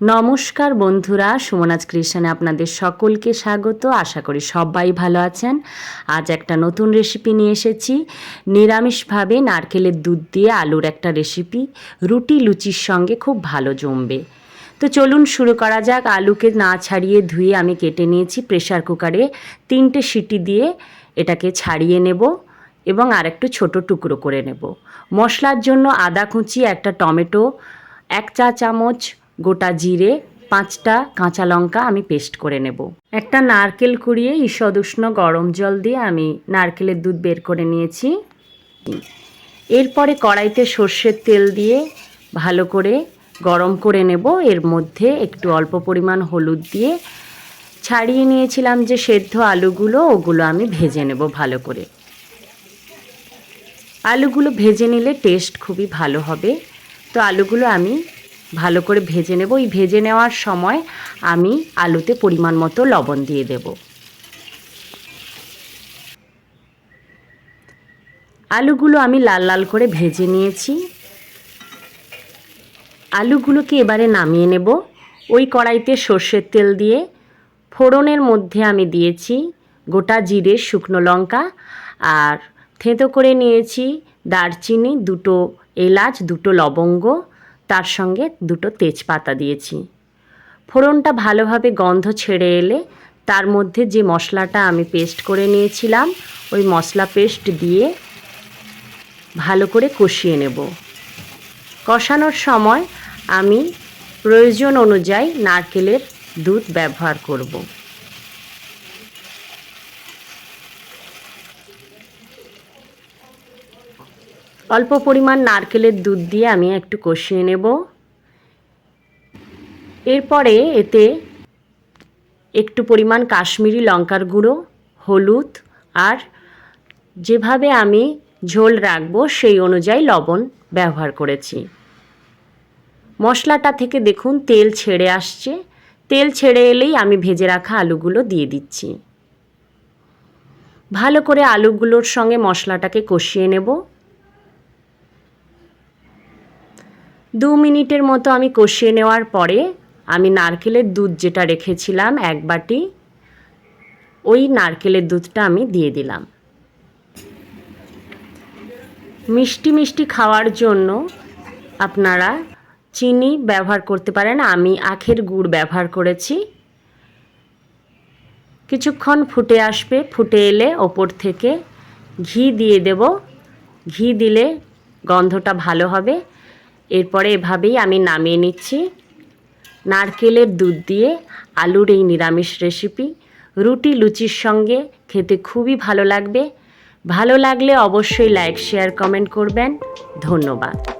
নমস্কার বন্ধুরা, সুমনাজ কৃষ্ণে আপনাদের সকলকে স্বাগত। আশা করি সবাই ভালো আছেন। আজ একটা নতুন রেসিপি নিয়ে এসেছি। নিরামিষভাবে নারকেলের দুধ দিয়ে আলুর একটা রেসিপি রুটি লুচির সঙ্গে খুব ভালো জমবে। তো চলুন শুরু করা যাক। আলুকে না ছাড়িয়ে ধুয়ে আমি কেটে নিয়েছি প্রেশার কুকারে তিনটে সিটি দিয়ে এটাকে ছাড়িয়ে নেব এবং আর একটু ছোটো টুকরো করে নেব। মশলার জন্য আদা কুচি, একটা টমেটো, এক চা চামচ গোটা জিরে, পাঁচটা কাঁচা লঙ্কা আমি পেস্ট করে নেব। একটা নারকেল কুড়িয়ে ঈষদ উষ্ণ গরম জল দিয়ে আমি নারকেলের দুধ বের করে নিয়েছি। এরপরে কড়াইতে সর্ষের তেল দিয়ে ভালো করে গরম করে নেব। এর মধ্যে একটু অল্প পরিমাণ হলুদ দিয়ে ছাড়িয়ে নিয়েছিলাম যে সেদ্ধ আলুগুলো, ওগুলো আমি ভেজে নেব ভালো করে। আলুগুলো ভেজে নিলে টেস্ট খুবই ভালো হবে। তো আলুগুলো আমি ভালো করে ভেজে নেব। এই ভেজে নেওয়ার সময় আমি আলুতে পরিমাণ মতো লবণ দিয়ে দেব। আলুগুলো আমি লাল লাল করে ভেজে নিয়েছি। আলুগুলোকে এবারে নামিয়ে নেব। ওই কড়াইতে সর্ষের তেল দিয়ে ফোড়নের মধ্যে আমি দিয়েছি গোটা জিরে, শুকনো লঙ্কা আর থেঁতো করে নিয়েছি দারচিনি, দুটো এলাচ, দুটো লবঙ্গ তার সঙ্গে দুটো তেজপাতা দিয়েছি। ফোড়নটা ভালোভাবে গন্ধ ছেড়ে এলে তার মধ্যে যে মশলাটা আমি পেস্ট করে নিয়েছিলাম, ওই মশলা পেস্ট দিয়ে ভালো করে কষিয়ে নেব। কষানোর সময় আমি প্রয়োজন অনুযায়ী নারকেলের দুধ ব্যবহার করব। অল্প পরিমাণ নারকেলের দুধ দিয়ে আমি একটু কষিয়ে নেব। এরপরে এতে একটু পরিমাণ কাশ্মীরি লঙ্কার গুঁড়ো, হলুদ আর যেভাবে আমি ঝোল রাখব সেই অনুযায়ী লবণ ব্যবহার করেছি। মশলাটা থেকে দেখুন তেল ছেড়ে আসছে। তেল ছেড়ে এলেই আমি ভেজে রাখা আলুগুলো দিয়ে দিচ্ছি। ভালো করে আলুগুলোর সঙ্গে মশলাটাকে কষিয়ে নেব। দু মিনিটের মতো আমি কষিয়ে নেওয়ার পরে আমি নারকেলের দুধ যেটা রেখেছিলাম এক বাটি, ওই নারকেলের দুধটা আমি দিয়ে দিলাম। মিষ্টি মিষ্টি খাওয়ার জন্য আপনারা চিনি ব্যবহার করতে পারেন, আমি আখের গুড় ব্যবহার করেছি। কিছুক্ষণ ফুটে আসবে, ফুটে এলে ওপর থেকে ঘি দিয়ে দেব। ঘি দিলে গন্ধটা ভালো হবে। এরপরে এভাবেই আমি নামিয়ে নিচ্ছি। নারকেলের দুধ দিয়ে আলুর এই নিরামিষ রেসিপি রুটি, লুচির সঙ্গে খেতে খুবই ভালো লাগবে। ভালো লাগলে অবশ্যই লাইক শেয়ার কমেন্ট করবেন। ধন্যবাদ।